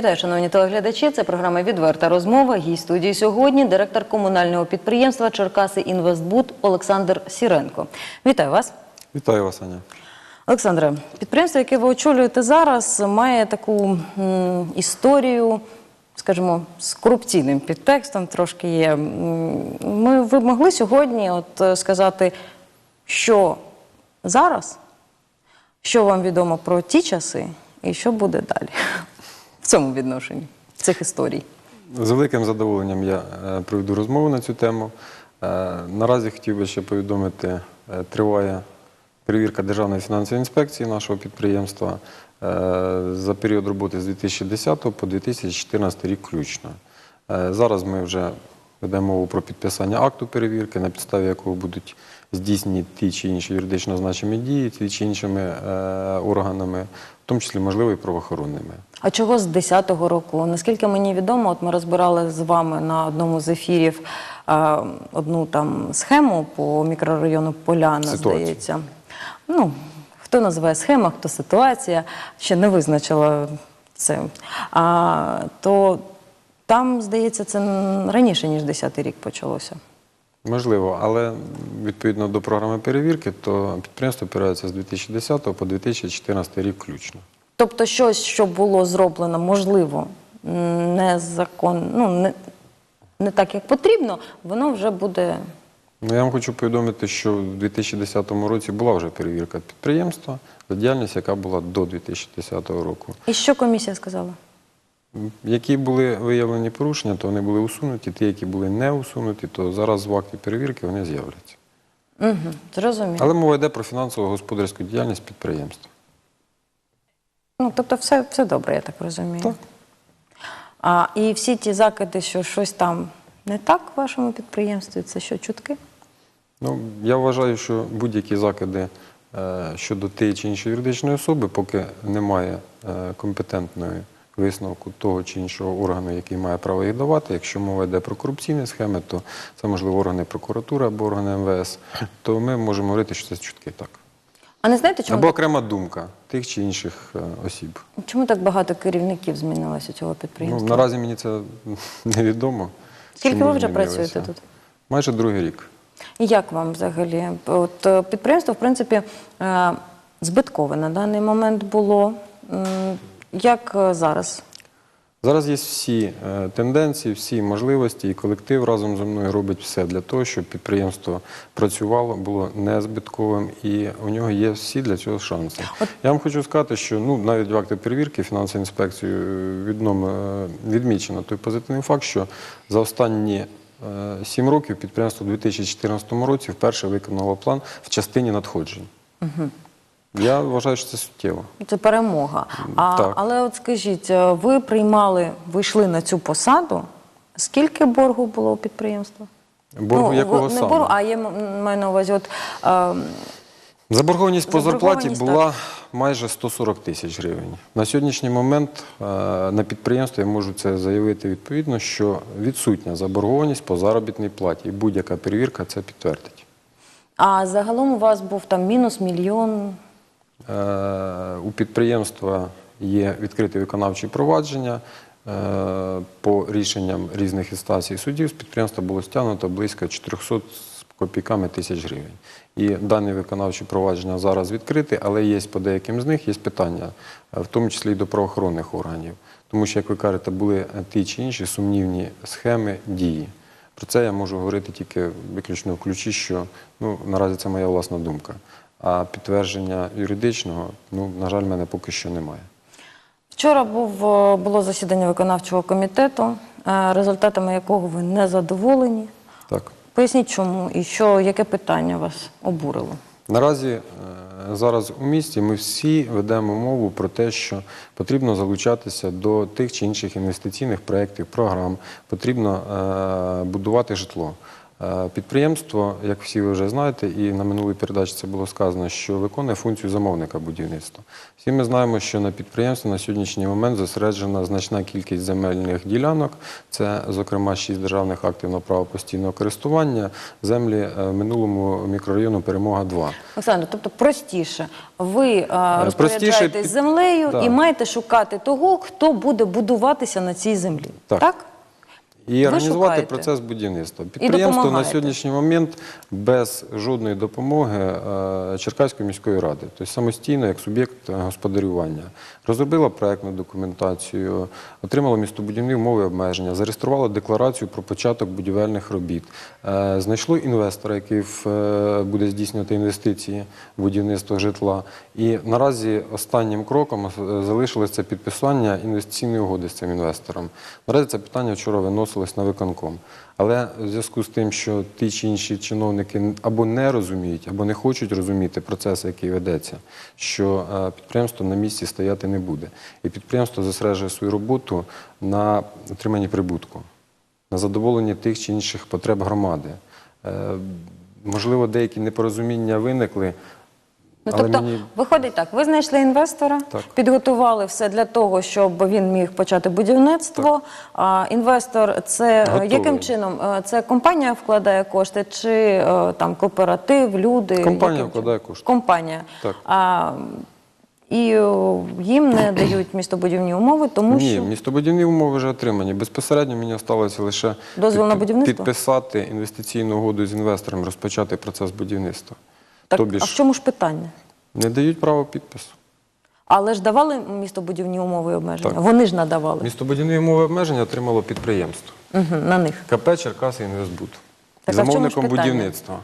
Вітаю, шановні телеглядачі. Це програма Відверта розмова. Гість студії сьогодні директор комунального підприємства Черкаси Інвестбуд Олександр Сіренко. Вітаю вас. Вітаю вас, Аня. Олександре, підприємство, яке ви очолюєте зараз, має таку м, історію, скажімо, з корупційним підтекстом трошки є. Ми, ви могли сьогодні от, е, сказати, що зараз, що вам відомо про ті часи і що буде далі цьому відношенні цих історій? З великим задоволенням я е, проведу розмову на цю тему. Е, Наразі хотів би ще повідомити, е, триває перевірка Державної фінансової інспекції нашого підприємства за період роботи з 2010 по 2014 рік включно. Зараз ми вже ведемо мову про підписання акту перевірки, на підставі якого будуть здійснені ті чи інші юридично значимі дії, ті чи іншими е, органами, в тому числі, можливо, і правоохоронними. А чого з 10-го року? Наскільки мені відомо, от ми розбирали з вами на одному з ефірів е, одну там схему по мікрорайону Поляна, здається. Ну, хто називає схема, хто ситуація, ще не визначила це. А, то там, здається, це раніше, ніж 10-й рік почалося. Можливо, але відповідно до програми перевірки, то підприємство опирається з 2010 по 2014 рік включно. Тобто щось, що було зроблено, можливо, незакон, ну, не, не так, як потрібно, воно вже буде Ну, я вам хочу повідомити, що в 2010 році була вже перевірка підприємства за діяльність, яка була до 2010 року. І що комісія сказала? Які були виявлені порушення, то вони були усунуті. Ті, які були не усунуті, то зараз в акті перевірки вони з'являться. Угу, зрозуміло. Але мова йде про фінансово-господарську діяльність підприємства. Ну, тобто все, все добре, я так розумію. Так. А, і всі ті закиди, що щось там не так в вашому підприємстві, це що, чутки? Ну, я вважаю, що будь-які закиди е, щодо тієї чи іншої юридичної особи, поки немає е, компетентної висновку того чи іншого органу, який має право їх давати. Якщо мова йде про корупційні схеми, то це можливо органи прокуратури або органи МВС, то ми можемо говорити, що це чутки так. А не знаєте, чому, Або окрема думка тих чи інших е, осіб. чому так багато керівників змінилося цього Ну, підприємства? наразі мені це невідомо. Скільки ви вже працюєте тут? Майже другий рік. І як вам взагалі? От е, підприємство, в принципі, е, збиткове на даний момент було. Як е, зараз? Зараз є всі е, тенденції, всі можливості, і колектив разом зі мною робить все для того, щоб підприємство працювало, було незбитковим, і у нього є всі для цього шанси. Я вам хочу сказати, що ну навіть в акті перевірки фінансової інспекції відном, е, відмічено той позитивний факт, що за останні сім років підприємство у 2014 році вперше виконало план в частині надходжень. Я вважаю, що це суттєво. Це перемога. А, так. Але от скажіть, е, ви приймали, ви йшли на цю посаду. Скільки боргу було у підприємства? Боргу якого Ну, не саме? боргу, а я маю на увазі, от е, Заборгованість по зарплаті була майже 140 тисяч гривень. На сьогоднішній момент е, на підприємстві я можу це заявити відповідно, що відсутня заборгованість по заробітній платі. І будь-яка перевірка це підтвердить. а загалом у вас був там мінус мільйон. Е, У підприємства є відкриті виконавчі провадження. Е, По рішенням різних інстанцій судів з підприємства було стягнуто близько 400 з копійками тисяч гривень. І дані виконавчі провадження зараз відкриті, але є по деяким з них є питання, е, в тому числі і до правоохоронних органів. Тому що, як ви кажете, були ті чи інші сумнівні схеми дії. Про це я можу говорити тільки виключно в ключі, що ну, наразі це моя власна думка. А підтвердження юридичного, ну, на жаль, мене поки що немає. Вчора був, е, було засідання виконавчого комітету, е, результатами якого ви не задоволені. Так. Поясніть, чому і що, яке питання вас обурило? Наразі е, зараз у місті ми всі ведемо мову про те, що потрібно залучатися до тих чи інших інвестиційних проєктів, програм, потрібно будувати житло. Е, Підприємство, як всі ви вже знаєте, і на минулій передачі це було сказано, що виконує функцію замовника будівництва. Всі ми знаємо, що на підприємстві на сьогоднішній момент зосереджена значна кількість земельних ділянок. Це, зокрема, шість державних актів на право постійного користування, землі е, в минулому мікрорайону Перемога 2 Олександр, тобто простіше, ви е, розпоряджаєтесь землею і маєте шукати того, хто буде будуватися на цій землі. Так. І організувати процес будівництва. Підприємство на сьогоднішній момент без жодної допомоги е, Черкаської міської ради, тобто самостійно як суб'єкт господарювання, розробило проектну документацію, отримало містобудівні умови обмеження, зареєструвало декларацію про початок будівельних робіт, е, знайшло інвестора, який е, буде здійснювати інвестиції в будівництво житла. І наразі останнім кроком залишилось це підписання інвестиційної угоди з цим інвестором. Наразі це питання вчора виносилось на виконком. Але в зв'язку з тим, що ті чи інші чиновники або не розуміють, або не хочуть розуміти процес, який ведеться, що е, підприємство на місці стояти не буде. І підприємство зосереджує свою роботу на отриманні прибутку, на задоволенні тих чи інших потреб громади. Е, Можливо, деякі непорозуміння виникли. Ну, Але тобто, мені- виходить так, ви знайшли інвестора, Так. підготували все для того, щоб він міг почати будівництво. А інвестор це е, Готовий. яким чином? Е, Це компанія вкладає кошти, чи е, там кооператив, люди? Компанія Яким вкладає чином? кошти. Компанія. Так. А, і їм не дають містобудівні умови, тому Ні, що містобудівні умови вже отримані. Безпосередньо мені залишилося лише Дозвіл на будівництво? підписати інвестиційну угоду з інвестором, розпочати процес будівництва. Так, Тобі а ж в чому ж питання? не дають право підпису. Але ж давали містобудівні умови і обмеження. Так. Вони ж надавали Містобудівні умови обмеження отримало підприємство. угу, на них. КП Черкаси Інвестбуд. Так, а в чому ж замовником питання? будівництва.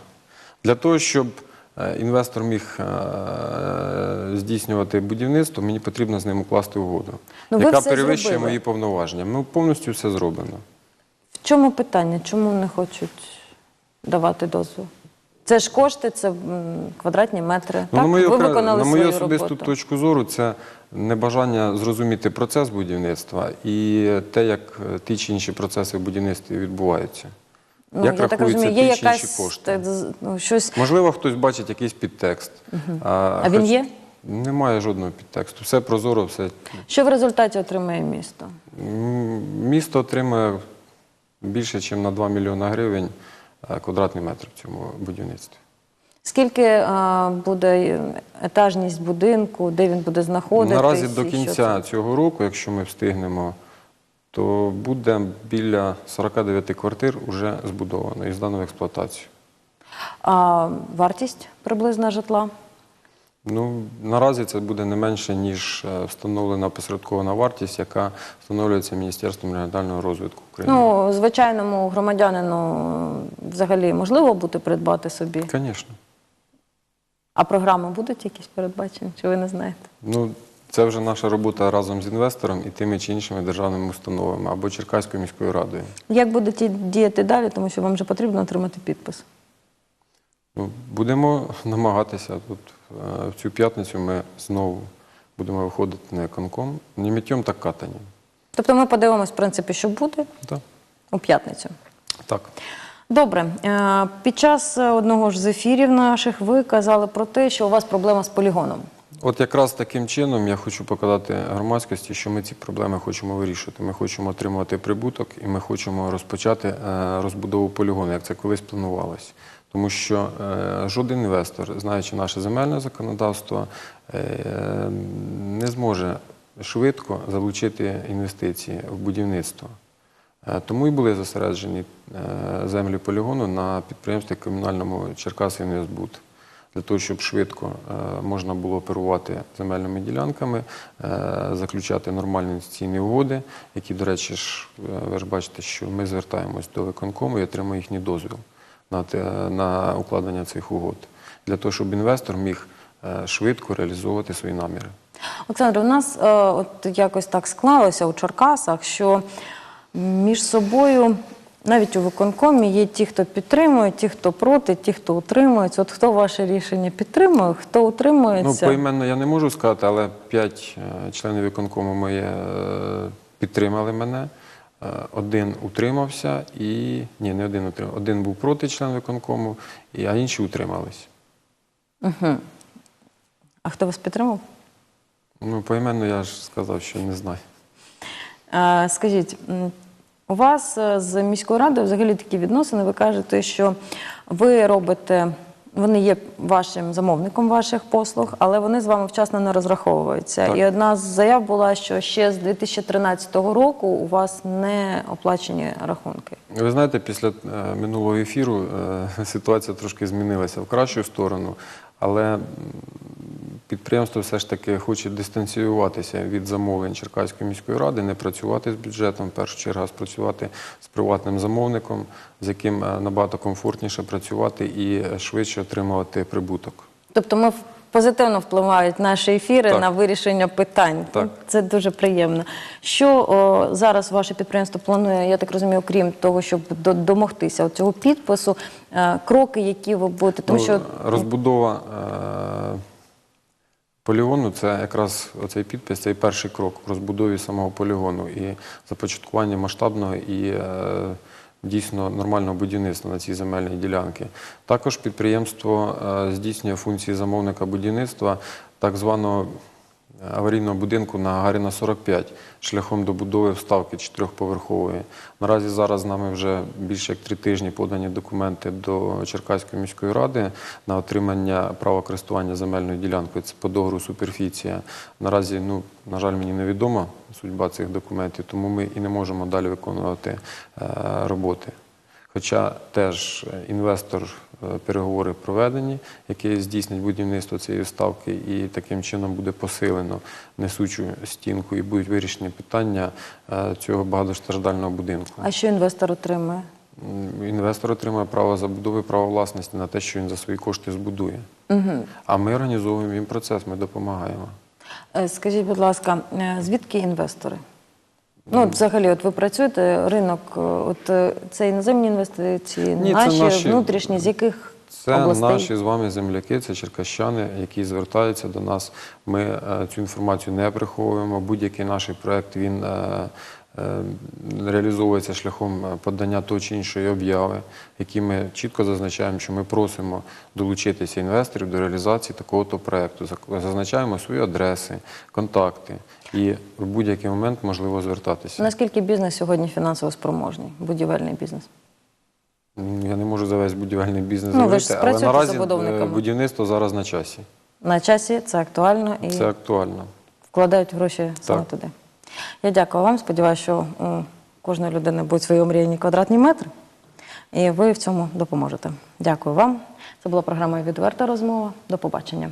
Для того, щоб е, інвестор міг е, здійснювати будівництво, мені потрібно з ним укласти угоду, Ну, ви яка все перевищує зробили. мої повноваження. Ми повністю все зроблено. В чому питання? Чому не хочуть давати дозвіл? Це ж кошти, це квадратні метри. Ну, так? на мою, Ви виконали на мою свою особисту роботу. точку зору, це небажання зрозуміти процес будівництва і те, як е, ті чи інші процеси в будівництві відбуваються. Ну, як я так розумію, є ті чи якась кошти. ну, щось. Можливо, хтось бачить якийсь підтекст. А, А він хоч- є? Немає жодного підтексту. Все прозоро, все. Що в результаті отримає місто? Місто отримує більше, ніж на 2 мільйони гривень квадратний метр в цьому будівництві. Скільки е, буде етажність будинку, де він буде знаходитись? Наразі до кінця цього року, якщо ми встигнемо, то буде біля 49 квартир вже збудовано і здано в експлуатацію. А вартість приблизна житла? Ну, наразі це буде не менше, ніж е, встановлена посередкована вартість, яка встановлюється Міністерством регіонального розвитку України. Ну, звичайному громадянину взагалі можливо буде придбати собі. Звісно. А програми будуть якісь передбачені, чи ви не знаєте? Ну, це вже наша робота разом з інвестором і тими чи іншими державними установами або Черкаською міською радою. Як будете діяти далі, тому що вам вже потрібно отримати підпис? Ну, будемо намагатися. Тут е, в цю п'ятницю ми знову будемо виходити на виконком. Не миттєм, так катанням. Тобто ми подивимось, в принципі, що буде у п'ятницю. так. Добре, Е, під час одного ж з ефірів наших ви казали про те, що у вас проблема з полігоном. От якраз таким чином я хочу показати громадськості, що ми ці проблеми хочемо вирішувати. Ми хочемо отримувати прибуток і ми хочемо розпочати е, розбудову полігону, як це колись планувалось. Тому що е, жоден інвестор, знаючи наше земельне законодавство, е, не зможе швидко залучити інвестиції в будівництво. Е, Тому і були зосереджені землі полігону на підприємстві комунальному Черкаси Інвестбуд. Для того, щоб швидко можна було оперувати земельними ділянками, заключати нормальні інвестиційні угоди, які, до речі, ж, ви ж бачите, що ми звертаємось до виконкому і отримуємо їхній дозвіл на, на укладення цих угод, для того, щоб інвестор міг е, швидко реалізовувати свої наміри. Олександр, у нас е, от якось так склалося у Черкасах, що між собою, навіть у виконкомі, є ті, хто підтримує, ті, хто проти, ті, хто утримується. От хто ваше рішення підтримує, хто утримується? Ну, поіменно я не можу сказати, але п'ять е, членів виконкому мої е, підтримали мене. Е, один утримався і ні, не один утримався. Один був проти член виконкому, а інші утримались. А хто вас підтримав? Ну, поіменно я ж сказав, що не знаю. Е, Скажіть, у вас е, з міською радою взагалі такі відносини. Ви кажете, що ви робите, вони є вашим замовником ваших послуг, але вони з вами вчасно не розраховуються. Так. І одна з заяв була, що ще з 2013 року у вас не оплачені рахунки. Ви знаєте, після е, минулого ефіру е, ситуація трошки змінилася в кращу сторону, але підприємство все ж таки хоче дистанціюватися від замовлень Черкаської міської ради, не працювати з бюджетом, в першу чергу а спрацювати з приватним замовником, з яким е, набагато комфортніше працювати і швидше отримувати прибуток. Тобто ми позитивно впливають наші ефіри Так. на вирішення питань. Так. Це дуже приємно. Що о, зараз ваше підприємство планує, я так розумію, крім того, щоб домогтися цього підпису, е, кроки, які ви будете, тому Ну, що розбудова е, полігону це якраз цей підпис, цей перший крок в розбудові самого полігону і започаткування масштабного і е, дійсно нормального будівництва на цій земельній ділянці. Також підприємство е, здійснює функції замовника будівництва так званого аварійного будинку на Гагаріна 45 шляхом добудови вставки чотирьохповерхової. Наразі зараз з нами вже більше як три тижні подані документи до Черкаської міської ради на отримання права користування земельною ділянкою. Це по договору суперфіція. Наразі, ну, на жаль, мені невідома судьба цих документів, тому ми і не можемо далі виконувати е, роботи. Хоча теж е, інвестор е, переговори проведені, який здійснить будівництво цієї ставки, і таким чином буде посилено несучу стінку і будуть вирішені питання е, цього багатостраждального будинку. а що інвестор отримує? Інвестор отримує право забудови, право власності на те, що він за свої кошти збудує. А ми організовуємо їм процес, ми допомагаємо. Скажіть, будь ласка, звідки інвестори? Ну, взагалі, от ви працюєте, ринок, е, от е, це іноземні інвестиції, Ні, це наші, наші- внутрішні, з яких Це областей? наші з вами земляки, це черкащани, які звертаються до нас. Ми е, цю інформацію не приховуємо. Будь-який наш проект він е, реалізовується шляхом е, подання того чи іншої обяви, які ми чітко зазначаємо, що ми просимо долучитися інвесторів до реалізації такого-то проекту. Зак- Зазначаємо свої адреси, контакти і в будь-який момент можливо звертатися. Наскільки бізнес сьогодні фінансово спроможний, будівельний бізнес? Я не можу за весь будівельний бізнес Ну, говорити, але наразі е, будівництво зараз на часі. На часі це актуально і Це актуально. вкладають гроші саме Так. туди. Я дякую вам. Сподіваюся, що у кожної людини будуть свої омріяні квадратні метри, і ви в цьому допоможете. Дякую вам. Це була програма Відверта розмова. До побачення.